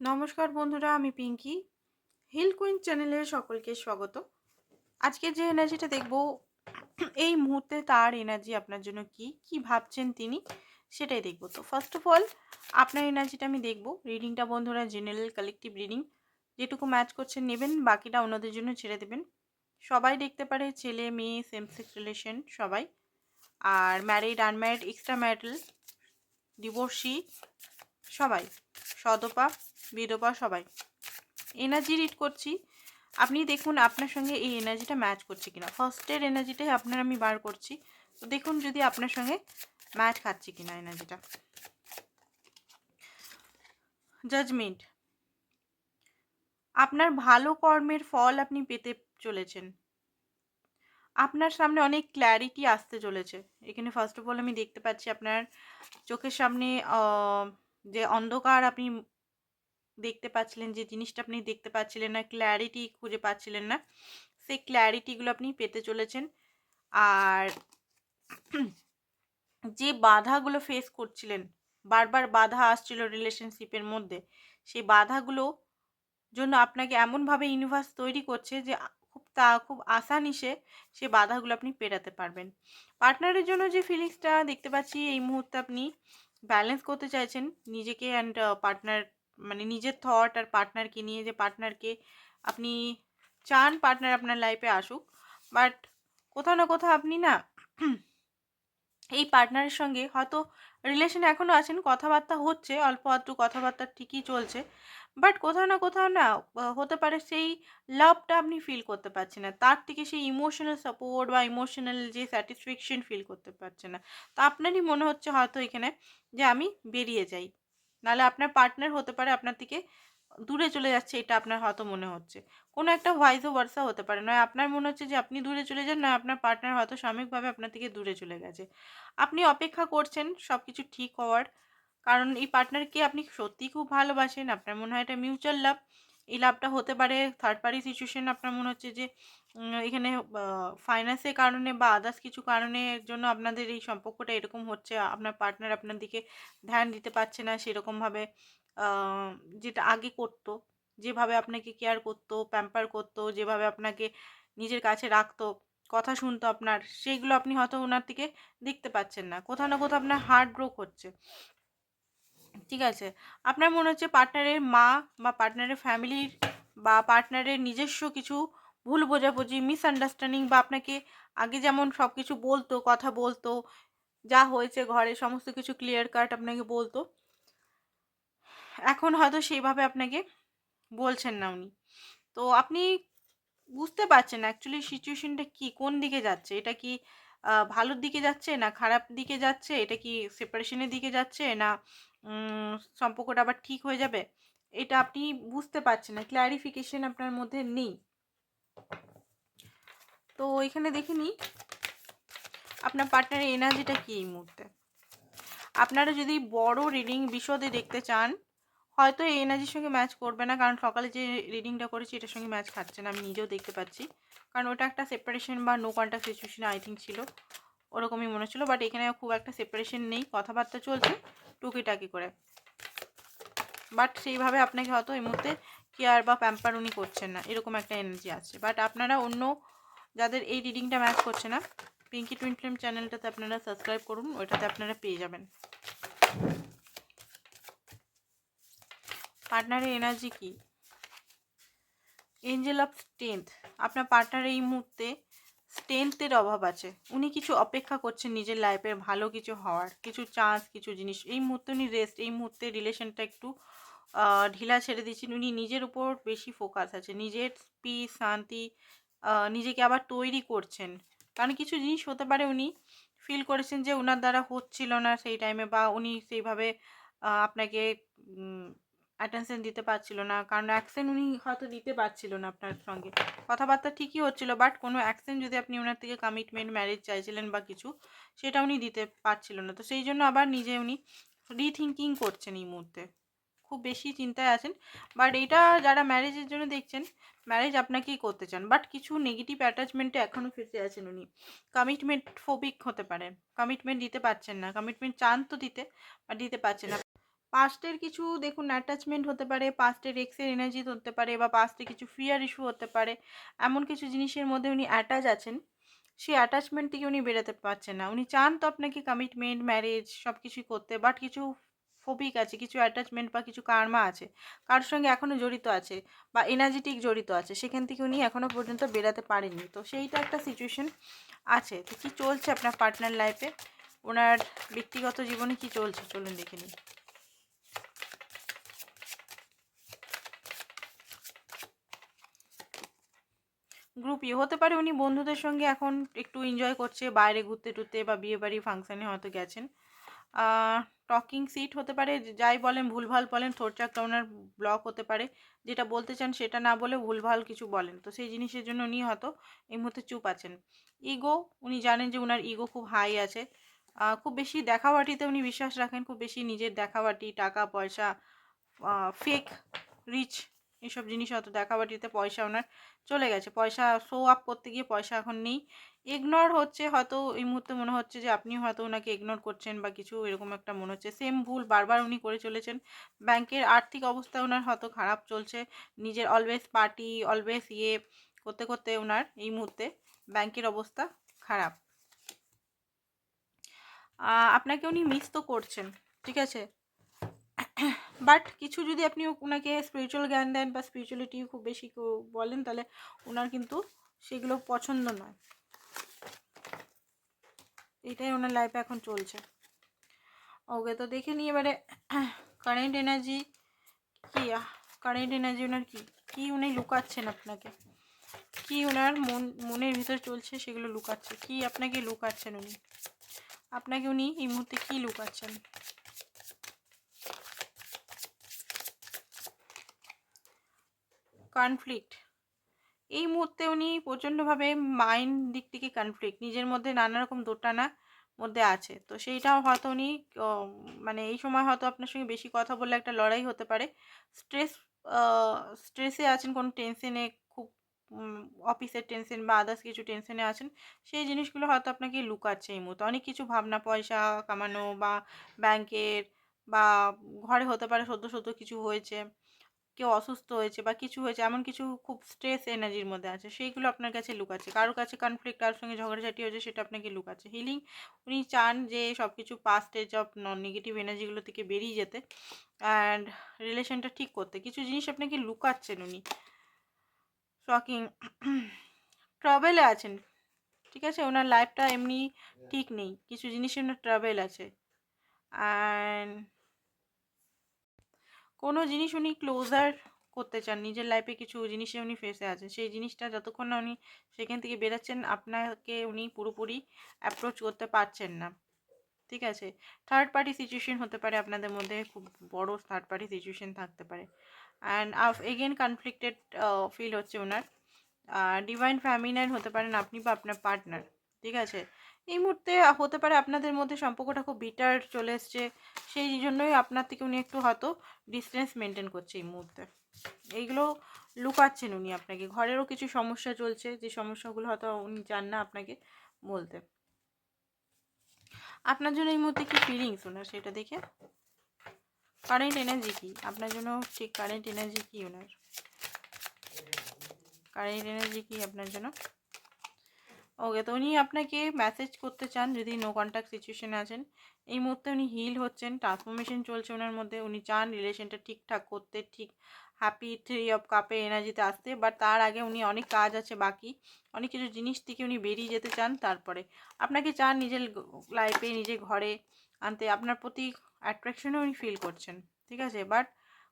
নমস্কার বন্ধুরা, আমি পিঙ্কি। হিল কুইন চ্যানেলে সকলকে স্বাগত। আজকে যে এনার্জিটা দেখব, এই মুহূর্তে তার এনার্জি আপনার জন্য কি কি ভাবছেন তিনি, সেটাই দেখব। তো ফার্স্ট অফ অল আপনার এনার্জিটা আমি দেখব। রিডিংটা বন্ধুরা জেনারেল কালেকটিভ রিডিং যেটুকু ম্যাচ করছেন নেবেন, বাকিটা অন্যদের জন্য ছেড়ে দেবেন। সবাই দেখতে পারে ছেলে, মেয়ে সেম সেক্স রিলেশন সবাই। আর married unmarried extra marital divorcee সবাই, সদপা, বিধবা সবাই। এনার্জি রিড করছি। আপনি দেখুন আপনার সঙ্গে এই এনার্জিটা ম্যাচ করছে কিনা। ফার্স্টের এনার্জিটাই আপনার আমি বার করছি। তো দেখুন যদি আপনার সঙ্গে ম্যাচ খাচ্ছে কিনা এনার্জিটা জাজমেন্ট আপনার ভালো কর্মের ফল আপনি পেতে চলেছেন। আপনার সামনে অনেক ক্ল্যারিটি আসতে চলেছে। এখানে ফার্স্ট অফ অল আমি দেখতে পাচ্ছি আপনার চোখের সামনে যে অন্ধকার আপনি দেখতে পাচ্ছিলেন, যে জিনিসটা আপনি দেখতে পাচ্ছিলেন না ক্ল্যারিটি খুঁজে পাচ্ছিলেন না, সেই ক্ল্যারিটিগুলো আপনি পেতে চলেছেন। আর যে বাধাগুলো ফেস করছিলেন, বারবার বাধা আসছিল রিলেশনশিপের মধ্যে, সেই বাধাগুলো জন্য আপনাকে এমনভাবে ইউনিভার্স তৈরি করছে যে খুব তা, খুব আসানিসে সে বাধাগুলো আপনি পেরাতে পারবেন। পার্টনারের জন্য যে ফিলিংসটা দেখতে পাচ্ছি, এই মুহূর্তে আপনি ব্যালেন্স করতে চাইছেন, নিজেকে অ্যান্ড পার্টনার মানে নিজের থট আর পার্টনারকে নিয়ে যে পার্টনারকে আপনি চান পার্টনার আপনার লাইফে আসুক বাট কোথাও না কোথাও আপনি না এই পার্টনারের সঙ্গে হয়তো রিলেশনে এখনও আছেন, কথাবার্তা হচ্ছে, অল্প আধটু কথাবার্তা ঠিকই চলছে বাট কোথাও না কোথাও না হতে পারে সেই লাভটা আপনি ফিল করতে পারছেন না, তার থেকে সেই ইমোশনাল সাপোর্ট বা ইমোশনাল যে স্যাটিসফ্যাকশন ফিল করতে পারছে না, তো আপনারই মনে হচ্ছে হয়তো এখানে যে আমি বেরিয়ে যাই, নাহলে আপনার পার্টনার হতে পারে আপনার থেকে দূরে চলে যাচ্ছে, এটা আপনার হয়তো মনে হচ্ছে। কোনো একটা ভয়েস ওয়ার্সা হতে পারে। নয়, আপনার মনে হচ্ছে যে আপনি দূরে চলে যান, নয়, আপনার পার্টনার হয়তো সাময়িকভাবে আপনার থেকে দূরে চলে গেছে। আপনি অপেক্ষা করছেন সব কিছু ঠিক হওয়ার। কারণ এই পার্টনারকে আপনি সত্যিই খুব ভালোবাসেন। আপনার মনে হয় এটা মিউচুয়াল লাভ এই লাভটা হতে পারে থার্ড পার্টি সিচুয়েশন আপনার মনে হচ্ছে যে এখানে ফাইন্যান্সের কারণে বা আদার্স কিছু কারণের জন্য আপনাদের এই সম্পর্কটা এরকম হচ্ছে। আপনার পার্টনার আপনার দিকে ধ্যান দিতে পারছে না সেরকমভাবে। যেটা আগে করতো, যেভাবে আপনাকে কেয়ার করতো প্যাম্পার করতো, যেভাবে আপনাকে নিজের কাছে রাখতো, কথা শুনতো আপনার সেইগুলো আপনি হয়তো ওনার থেকে দেখতে পাচ্ছেন না। কোথাও না কোথাও আপনার হার্ট ব্রোক হচ্ছে। ঠিক আছে? আপনার মনে হচ্ছে পার্টনারের মা বা পার্টনারের ফ্যামিলির বা পার্টনারের নিজস্ব কিছু ভুল বোঝাবুঝি মিসআন্ডারস্ট্যান্ডিং বা আপনাকে আগে যেমন সব কিছু বলতো, কথা বলতো, যা হয়েছে ঘরে, সমস্ত কিছু ক্লিয়ার কাট আপনাকে বলতো এখন হয়তো সেইভাবে আপনাকে বলছেন না উনি। তো আপনি বুঝতে পারছেন অ্যাকচুয়ালি সিচুয়েশনটা কি, কোন দিকে যাচ্ছে? এটা কি ভালোর দিকে যাচ্ছে না খারাপ দিকে যাচ্ছে? এটা কি সেপারেশনের দিকে যাচ্ছে না সম্পর্কটা আবার ঠিক হয়ে যাবে? এটা আপনি বুঝতে পারছেন না ক্ল্যারিফিকেশন আপনার মধ্যে নেই। তো এখানে দেখে নিই, আপনার পার্টনারের এনার্জিটা কী এই মুহূর্তে? আপনারা যদি বড় রিডিং বিশদে দেখতে চান হয়তো এই এনার্জির সঙ্গে ম্যাচ করবে না, কারণ সকালে যে রিডিংটা করেছি এটার সঙ্গে ম্যাচ খাচ্ছে না, আমি নিজেও দেখতে পাচ্ছি। কারণ ওটা একটা সেপারেশন বা no contact situation I think ছিল, ওরকমই মনে হচ্ছিল বাট এখানে খুব একটা সেপারেশন নেই, কথাবার্তা চলছে, টুকিটাকি করে। বাট সেইভাবে আপনাকে হয়তো এই মুহূর্তে কেয়ার বা প্যাম্পার উনি করছেন না, এরকম একটা এনার্জি আছে। বাট আপনারা অন্য যাদের এই রিডিংটা ম্যাচ করছে না পিঙ্কি টুইন ফিল্ম চ্যানেলটাতে আপনারা সাবস্ক্রাইব করুন, ওইটাতে আপনারা পেয়ে যাবেন। পার্টনারের এনার্জি কি? এঞ্জেল অফ স্ট্রেংথ আপনার পার্টনার এই মুহূর্তে স্ট্রেংথের অভাব আছে। উনি কিছু অপেক্ষা করছেন নিজের লাইফের ভালো কিছু হওয়ার, কিছু চান্স কিছু জিনিস। এই মুহূর্তে উনি রেস্ট এই মুহূর্তে রিলেশনটা একটু ঢিলা ছেড়ে দিচ্ছেন। উনি নিজের উপর বেশি ফোকাস আছে। নিজের পিস শান্তি নিজেকে আবার তৈরি করছেন। কারণ কিছু জিনিস হতে পারে উনি ফিল করেছেন যে ওনার দ্বারা হচ্ছিল না সেই টাইমে বা উনি সেইভাবে আপনাকে অ্যাটেনশন দিতে পারছিল না। কারণ অ্যাকশন উনি হয়তো দিতে পারছিল না আপনার সঙ্গে। কথাবার্তা ঠিকই হচ্ছিল বাট কোনো অ্যাকশন যদি আপনি ওনার থেকে কমিটমেন্ট ম্যারেজ চাইছিলেন বা কিছু, সেটা উনি দিতে পারছিল না। তো সেই জন্য আবার নিজে উনি রিথিঙ্কিং করছেন এই মুহূর্তে। খুব বেশি চিন্তায় আছেন। বাট এটা যারা ম্যারেজের জন্য দেখছেন ম্যারেজ আপনাকেই করতে চান। বাট কিছু নেগেটিভ অ্যাটাচমেন্টে এখনও ফেসে আছেন উনি। কমিটমেন্ট ফোবিক হতে পারেন কমিটমেন্ট দিতে পারছেন না। কমিটমেন্ট চান তো দিতে বাট দিতে পারছেন না। পাস্টের কিছু দেখুন অ্যাটাচমেন্ট হতে পারে পাস্টের এক্সের এনার্জি হতে পারে বা পাস্টে কিছু ফিয়ার ইস্যু হতে পারে, এমন কিছু জিনিসের মধ্যে উনি অ্যাটাচ আছেন, সেই অ্যাটাচমেন্ট থেকে উনি বেরোতে পারছেন না। উনি চান তো আপনাকে কমিটমেন্ট ম্যারেজ সব কিছুই করতে বাট কিছু ফোবিক আছে, কিছু অ্যাটাচমেন্ট বা কিছু কার্মা আছে, কারোর সঙ্গে এখনও জড়িত আছে বা এনার্জেটিক জড়িত আছে, সেখান থেকে উনি এখনও পর্যন্ত বেরাতে পারেননি। তো সেইটা একটা সিচুয়েশন আছে। তো কী চলছে আপনার পার্টনার লাইফে ওনার ব্যক্তিগত জীবনে কি চলছে? চলুন দেখে নিই। গ্রুপই হতে পারে উনি বন্ধুদের সঙ্গে এখন একটু এনজয় করছে, বাইরে ঘুরতে টুরতে বা বিয়ে বাড়ি ফাংশানে হয়তো গেছেন। টকিং সিট হতে পারে যাই বলেন, ভুলভাল বলেন থোর চাকটা ওনার ব্লক হতে পারে, যেটা বলতে চান সেটা না বলে ভুলভাল কিছু বলেন। তো সেই জিনিসের জন্য উনি হয়তো এই মুহূর্তে চুপ আছেন। ইগো উনি জানেন যে ওনার ইগো খুব হাই আছে। খুব বেশি দেখাবাটিতে উনি বিশ্বাস রাখেন, খুব বেশি নিজের দেখাবাটি টাকা, পয়সা ফেক রিচ এইসব জিনিস হয়তো দেখাবাটিতে পয়সা ওনার চলে গেছে। পয়সা শো আপ করতে গিয়ে পয়সা এখন নেই। ইগনোর হচ্ছে হয়তো এই মুহূর্তে মনে হচ্ছে যে আপনি হয়তো ওনাকে ইগনোর করছেন বা কিছু এরকম একটা মনে হচ্ছে। সেম ভুল বারবার উনি করে চলেছেন। ব্যাংকের আর্থিক অবস্থা ওনার হয়তো খারাপ চলছে। নিজের অলওয়েজ পার্টি অলওয়েজ ইয়ে করতে করতে ওনার এই মুহূর্তে ব্যাংকের অবস্থা খারাপ। আপনাকে উনি মিস তো করছেন, ঠিক আছে? বাট কিছু যদি আপনি ওনাকে স্পিরিচুয়াল জ্ঞান দেন বা স্পিরিচুয়ালিটি খুব বেশি বলেন, তাহলে ওনার কিন্তু সেগুলো পছন্দ নয়। এটাই ওনার লাইফে এখন চলছে। ওকে, তো দেখে নিই এবারে কারেন্ট এনার্জি কি কারেন্ট এনার্জি ওনার কী কী উনি লুকাচ্ছেন আপনাকে? কি ওনার মন, মনের ভিতর চলছে সেগুলো লুকাচ্ছে? কি আপনাকে লুকাচ্ছেন উনি? আপনাকে উনি এই মুহূর্তে কী লুকাচ্ছেন? কনফ্লিক্ট এই মুহূর্তে উনি প্রচণ্ডভাবে মাইন্ড দিক থেকে কনফ্লিক্ট নিজের মধ্যে নানা রকম দোটানা মধ্যে আছে। তো সেইটাও হয়তো উনি মানে এই সময় হয়তো আপনার সঙ্গে বেশি কথা বললে একটা লড়াই হতে পারে। স্ট্রেস স্ট্রেসে আছেন, কোনো টেনশনে খুব অফিসের টেনশন বা আদার্স কিছু টেনশনে আছেন, সেই জিনিসগুলো হয়তো আপনাকে লুকাচ্ছে এই মুহূর্তে। অনেক কিছু ভাবনা, পয়সা কামানো বা ব্যাংকের বা ঘরে হতে পারে সদ্য সদ্য কিছু হয়েছে। কেউ অসুস্থ হয়েছে বা কিছু হয়েছে, এমন কিছু খুব স্ট্রেস এনার্জির মধ্যে আছে, সেইগুলো আপনার কাছে লুকাচ্ছে। কারোর কাছে কনফ্লিক্ট কারোর সঙ্গে ঝগড়াঝাটি হয়েছে, সেটা আপনাকে লুকাচ্ছে। হিলিং উনি চান যে সব কিছু পাস্টে সব নন নেগেটিভ এনার্জিগুলো থেকে বেরিয়ে যেতে অ্যান্ড রিলেশনটা ঠিক করতে। কিছু জিনিস আপনাকে লুকাচ্ছেন উনি। শকিং ট্রাভেলে আছেন, ঠিক আছে? ওনার লাইফটা এমনি ঠিক নেই। কিছু জিনিসে ওনার ট্রাভেল আছে। অ্যান্ড কোনো জিনিস উনি ক্লোজার করতে চান, নিজের লাইফে কিছু জিনিসে উনি ফেসে আছেন, সেই জিনিসটা যতক্ষণ না উনি সেখান থেকে বেরাচ্ছেন, আপনাকে উনি পুরোপুরি অ্যাপ্রোচ করতে পারছেন না। ঠিক আছে? থার্ড পার্টি সিচুয়েশন হতে পারে আপনাদের মধ্যে, খুব বড় থার্ড পার্টি সিচুয়েশন থাকতে পারে। অ্যান্ড এগেন কনফ্লিক্টেড ফিল হচ্ছে ওনার ডিভাইন ফ্যামিনাইন হতে পারেন আপনি বা আপনার পার্টনার ঠিক আছে? এই মুহূর্তে হতে পারে আপনাদের মধ্যে সম্পর্কটা খুব বিটার চলে এসছে। সেই জন্যই আপনার থেকে উনি একটু হয়তো ডিস্টেন্স মেনটেন করছে এই মুহূর্তে। এইগুলো লুকাচ্ছেন উনি আপনাকে। ঘরেরও কিছু সমস্যা চলছে। যে সমস্যাগুলো হয়তো উনি চান না আপনাকে বলতে। আপনার জন্য এই মুহূর্তে কি ফিলিংস ওনার সেটা দেখে? কারেন্ট এনার্জি কি? আপনার জন্য ঠিক কারেন্ট এনার্জি কি ওনার কারেন্ট এনার্জি কি আপনার জন্য? ওকে, তো উনি আপনাকে মেসেজ করতে চান যদি নো কন্ট্যাক্ট সিচুয়েশনে আছেন। এই মুহূর্তে উনি হিল হচ্ছেন ট্রান্সফরমেশন চলছে ওনার মধ্যে। উনি চান রিলেশনটা ঠিকঠাক করতে, ঠিক হ্যাপি থ্রি অফ কাপে এনার্জিতে আসতে। বাট তার আগে উনি অনেক কাজ আছে বাকি। অনেক কিছু জিনিস থেকে উনি বেরিয়ে যেতে চান তারপরে। আপনাকে চান নিজের লাইফে নিজের ঘরে আনতে। আপনার প্রতি অ্যাট্রাকশনও উনি ফিল করছেন, ঠিক আছে? বাট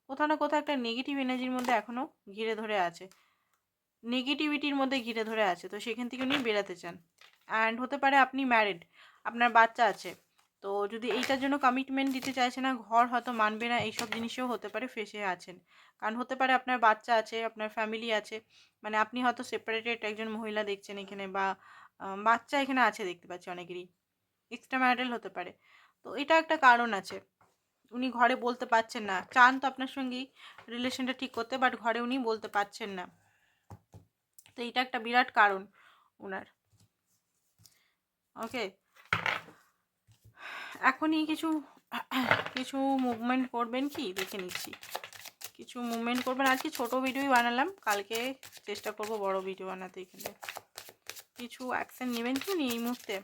কোথাও না কোথাও একটা নেগেটিভ এনার্জির মধ্যে এখনও ঘিরে ধরে আছে। নেগেটিভিটির মধ্যে ঘিরে ধরে আছে, তো সেখান থেকে উনি বেরাতে চান। অ্যান্ড হতে পারে আপনি ম্যারিড আপনার বাচ্চা আছে। তো যদি এইটার জন্য কমিটমেন্ট দিতে চাইছে না, ঘর হয়তো মানবে না, এইসব জিনিসেও হতে পারে ফেসে আছেন। কারণ হতে পারে আপনার বাচ্চা আছে, আপনার ফ্যামিলি আছে মানে আপনি হয়তো সেপারেটেড একজন মহিলা দেখছেন এখানে বা বাচ্চা এখানে আছে দেখতে পাচ্ছি অনেকেরই। এক্সট্রা ম্যারিটাল হতে পারে। তো এটা একটা কারণ আছে। উনি ঘরে বলতে পারছেন না। চান তো আপনার সঙ্গেই রিলেশনটা ঠিক করতে বাট ঘরে উনি বলতে পারছেন না। তো এটা একটা বিরাট কারণ ওনার ওকে এখনই কিছু কিছু মুভমেন্ট করবেন কি? দেখে নিচ্ছি। কিছু মুভমেন্ট করবেন। আজকে ছোট ভিডিওই বানালাম। কালকে চেষ্টা করব বড় ভিডিও বানাতে এখানে। কিছু অ্যাকশন নেবেন কি উনি এই মুহূর্তে?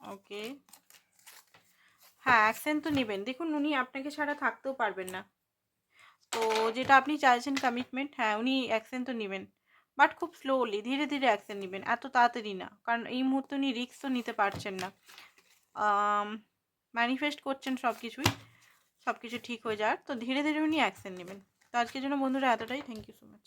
ওকে হ্যাঁ অ্যাকশন তো নেবেন। দেখুন, উনি আপনাকে ছাড়া থাকতেও পারবেন না। তো যেটা আপনি চাইছেন কমিটমেন্ট হ্যাঁ উনি অ্যাকশন তো নেবেন। বাট খুব স্লোলি ধীরে ধীরে অ্যাকশন নেবেন, এত তাড়াতাড়ি না। কারণ এই মুহূর্তে উনি রিক্স তো নিতে পারছেন না। ম্যানিফেস্ট করছেন সব কিছুই সব কিছু ঠিক হয়ে যাওয়ার। তো ধীরে ধীরে উনি অ্যাকশন নেবেন। তো আজকের জন্য বন্ধুরা এতটাই। Thank you so much